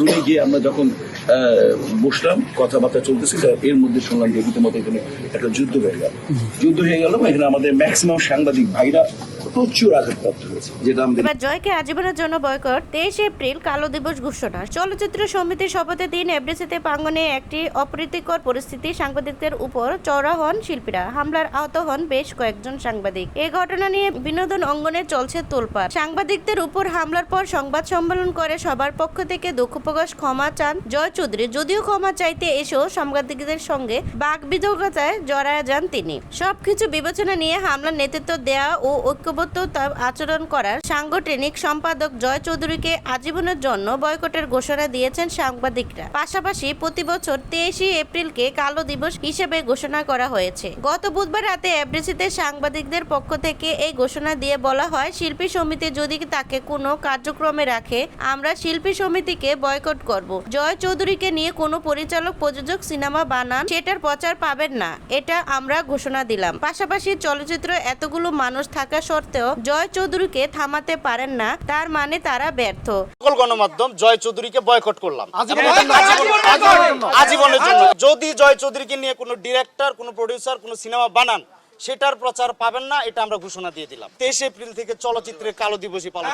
রুমে গিয়ে আমরা যখন বসলাম, কথাবার্তা চলতেছে এর মধ্যে শুনলাম যে রীতিমতো এখানে একটা যুদ্ধ হয়ে গেল। যুদ্ধ হয়ে গেল এখানে আমাদের ম্যাক্সিমাম সাংবাদিক ভাইরা প্রচুর আঘাতপ্রাপ্ত হয়েছে যেটা এবার জয়কে আজীবনের জন্য বয়কট, তেইশে এপ্রিল কালো দিবস ঘোষণা। চলচ্চিত্র সমিতির দিন প্রাঙ্গনে একটি অপ্রীতিকর পরিস্থিতি সাংবাদিকদের উপর চড়া হন শিল্পীরা। হামলার আহত হন বেশ কয়েকজন সাংবাদিক। এই ঘটনা নিয়ে বিনোদন অঙ্গনে চলছে তোলপাড়। সাংবাদিকদের উপর হামলার পর সংবাদ সম্মেলন করে সবার পক্ষ থেকে দুঃখ প্রকাশ, ক্ষমা চান জয় চৌধুরী। যদিও ক্ষমা চাইতে এসেও সাংবাদিকদের সঙ্গে বাক বিতর্কতায় জড়ায় যান তিনি। সবকিছু বিবেচনা নিয়ে হামলার নেতৃত্ব দেয়া ও ঐক্যবদ্ধ আচরণ করার সাংগঠনিক সম্পাদক জয় চৌধুরীকে আজীবনের জন্য বয়কটের ঘোষণা দিয়েছেন সাংবাদিকরা। পাশাপাশি প্রতি বছর তেইশে এপ্রিলকে কালো দিবস হিসেবে ঘোষণা করা হয়েছে। গত বুধবার রাতে এফডিসিতে সাংবাদিকদের পক্ষ থেকে এই ঘোষণা দিয়ে বলা হয়, শিল্পী সমিতি যদি তাকে কোনো কার্যক্রমে রাখে, আমরা শিল্পী সমিতিকে বয়কট করব। জয় চৌধুরীকে নিয়ে কোনো পরিচালক, প্রযোজক, সিনেমা বানান সেটার প্রচার পাবেন না, এটা আমরা ঘোষণা দিলাম। পাশাপাশি চলচ্চিত্র এতগুলো মানুষ থাকা জয় চৌধুরীকে থামাতে পারেন না তার মানে তারা ব্যর্থ। সকল গণমাধ্যম জয় চৌধুরীকে বয়কট করলাম। আজীবনের জন্য যদি জয় চৌধুরীকে নিয়ে কোনো ডিরেক্টর কোনো প্রডিউসার কোনো সিনেমা বানান সেটার প্রচার পাবেন না এটা আমরা ঘোষণা দিয়ে দিলাম। তেইশ এপ্রিল থেকে চলচ্চিত্রের কালো দিবসই পালন।